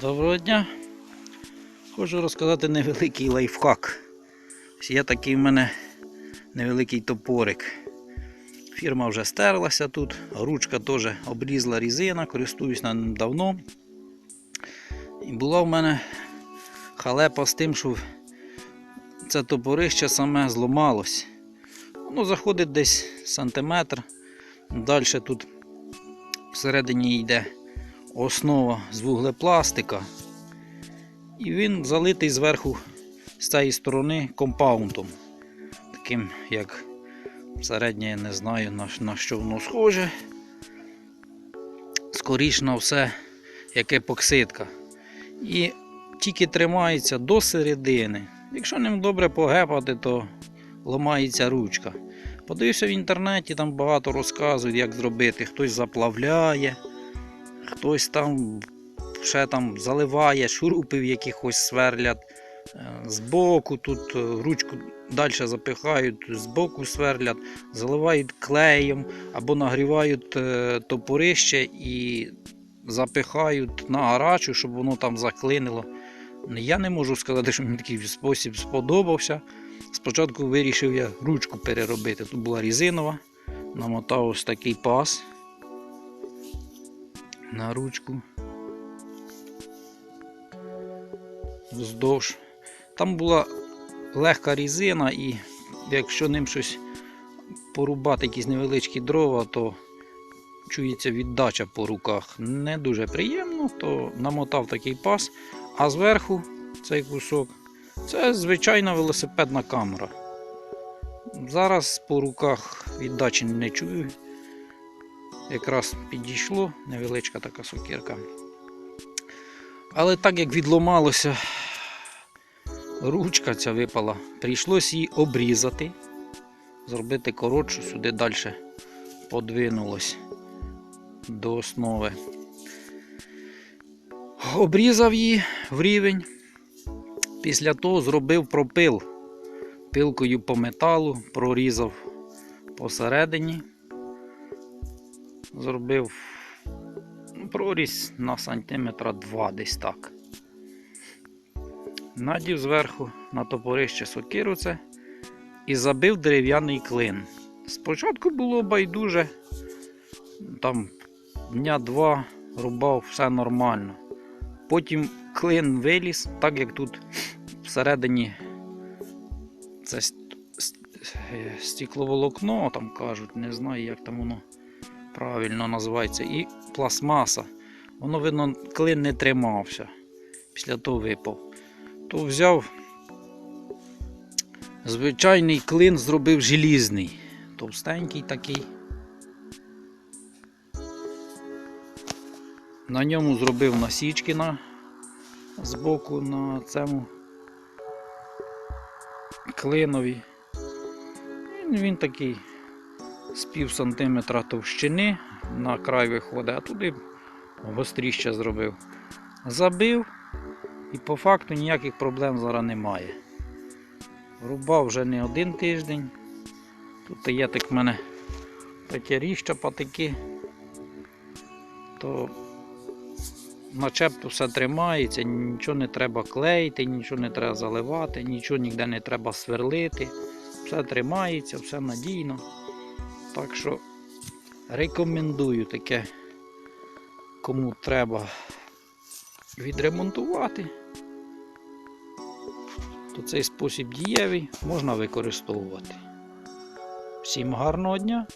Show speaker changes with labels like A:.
A: Доброго дня. Хочу розказати невеликий лайфхак. Ось Є такий в мене невеликий топорик. Фірма вже стерлася тут, ручка теж обрізла різина, користуюсь ним давно. І була в мене халепа з тим, що це топорище саме зламалось. Воно заходить десь сантиметр. Далі тут всередині йде основа з вуглепластика. І він залитий зверху з цієї сторони компаундом. Таким, як середнє, я не знаю на, на що воно схоже. Скоріш на все, як епоксидка. І тільки тримається до середини. Якщо ним добре погепати, то ламається ручка. Подивився в інтернеті, там багато розказують, як зробити. Хтось заплавляє, хтось там ще там заливає, шурупів якихось сверлять. Е, Збоку тут е, ручку далі запихають, збоку сверлять, заливають клеєм або нагрівають е, топорище і запихають на гарачу, щоб воно там заклинило. Я не можу сказати, що мені такий спосіб сподобався. Спочатку вирішив я ручку переробити. Тут була різинова, намотав ось такий пас на ручку. Вздовж. Там була легка різина, і якщо ним щось порубати, якісь невеличкі дрова, то чується віддача по руках. Не дуже приємно, то намотав такий пас, а зверху цей кусок це звичайна велосипедна камера. Зараз по руках віддачі не чую. Якраз підійшло невеличка така сокирка. Але так як відломалося, ручка ця випала, прийшлося її обрізати, зробити коротшу, сюди далі подвинулось до основи. Обрізав її в рівень. Після того зробив пропил пилкою по металу, прорізав посередині, зробив прорізь на сантиметра 2 десь так. Надів зверху на топорище сокиру це і забив дерев'яний клин. Спочатку було байдуже, там дня два рубав все нормально. Потім клин виліз, так як тут всередині це е, стекловолокно, там кажуть, не знаю, як там воно правильно називається, і пластмаса. Воно, видно, клин не тримався. Після того випав. То взяв звичайний клин, зробив желізний, товстенький такий. На ньому зробив насічки на збоку на цьому клинові. Він такий з пів сантиметра товщини на край виходить, а туди гостріще зробив. Забив і по факту ніяких проблем зараз немає. Рубав вже не один тиждень. Тут є так в мене таке ріжча патики, то начебто все тримається, нічого не треба клеїти, нічого не треба заливати, нічого ніде не треба сверлити. Все тримається, все надійно. Так що рекомендую таке, кому треба відремонтувати, то цей спосіб дієвий можна використовувати. Всім гарного дня!